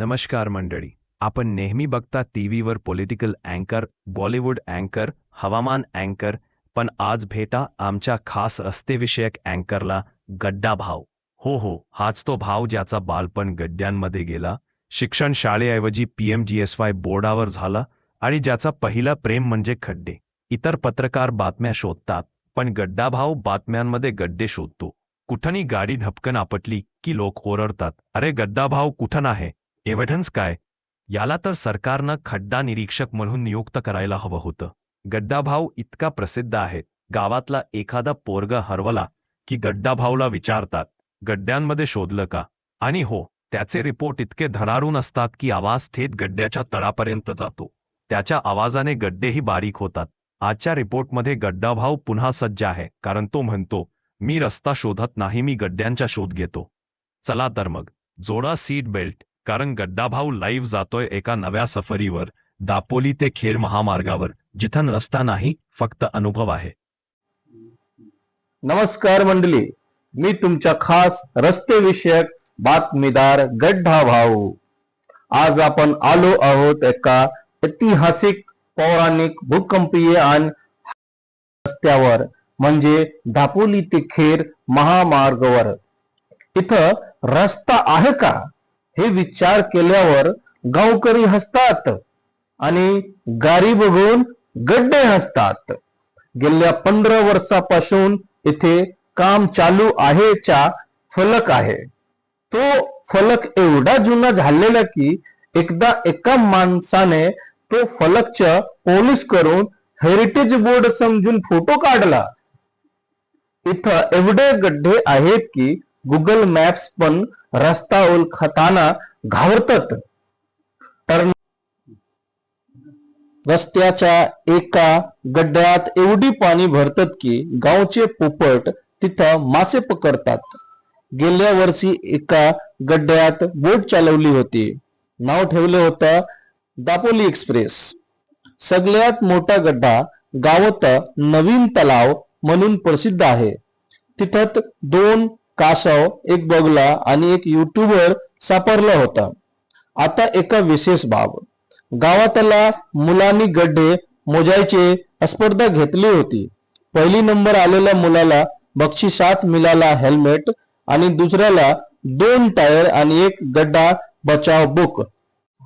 नमस्कार मंडळी. आपण नेहमी बघता टीव्हीवर पॉलिटिकल अँकर बॉलिवूड अँकर हवामान अँकर पण आज भेटा आमच्या खास रस्तेविषयक अँकरला गड्डा भाव हो हो हाच तो भाव ज्याचा बालपण गड्ड्यांमध्ये गेला शिक्षण शाळेऐवजी पीएमजीएसवाय बोर्डावर झाला आणि ज्याचा पहिला प्रेम म्हणजे खड्डे. इतर पत्रकार बातम्या शोधतात पण गड्डाभाव बातम्यांमध्ये गड्डे शोधतो. कुठनी गाडी धपकन आपटली की लोक ओरडतात. अरे गड्डाभाव कुठं आहे एव्हिडन्स काय? याला तर सरकारनं खड्डा निरीक्षक म्हणून नियुक्त करायला हवं होतं. गड्डाभाऊ इतका प्रसिद्ध आहे. गावातला एखादा पोरग हरवला की गड्डाभाऊला विचारतात गड्ड्यांमध्ये शोधलं का? आणि हो त्याचे रिपोर्ट इतके धरारून असतात की आवाज थेट गड्ड्याच्या तळापर्यंत जातो. त्याच्या आवाजाने गड्डेही बारीक होतात. आजच्या रिपोर्टमध्ये गड्डाभाऊ पुन्हा सज्ज आहे कारण तो म्हणतो मी रस्ता शोधत नाही मी गड्ड्यांचा शोध घेतो. चला तर मग जोडा सीट बेल्ट. कारण गड्डा भाऊ लाईव्ह जातोय एका नव्या सफरीवर दापोली ते खेड महामार्गावर जिथं रस्ता नाही फक्त अनुभव आहे. नमस्कार मंडळी मी तुमच्या खास रस्ते विषयक बातमीदार गड्ढा भाऊ आज आपण आलो आहोत एका ऐतिहासिक पौराणिक भूकंपीय आणि रस्त्यावर म्हणजे दापोली ते खेर महामार्गावर. इथं रस्ता आहे का? हे विचार केल्यावर गावकरी हसतात आणि गारी बघून गड्डे हसतात. गेल्या पंधरा वर्षापासून इथे काम चालू आहेच्या फलक आहे. तो फलक एवढा जुना झालेला की एकदा एका माणसाने तो फलकच्या पोलीस करून हेरिटेज बोर्ड समजून फोटो काढला. इथं एवढे गड्डे आहेत की गुगल मॅप्स पण रस्ता ओळखताना घाबरतात. टर्न रस्त्याच्या एका गड्ड्यात एवढी पाणी भरतात की गावचे पोपट तिथं मासे पकडतात. गेल्या वर्षी एका गड्ड्यात बोट चालवली होती. नाव ठेवलं होतं दापोली एक्सप्रेस. सगळ्यात मोठा गड्डा गावात नवीन तलाव म्हणून प्रसिद्ध आहे. तिथं दोन कासव एक बगला आणि एक युट्यूबर सापडला होता. आता एका विशेष बाब. गावातला मुलांनी गड्डे मोजायचे स्पर्धा घेतली होती. पहिली नंबर आलेल्या मुलाला बक्षिसात मिळाला हेल्मेट आणि दुसऱ्याला दोन टायर आणि एक गड्डा बचाव बुक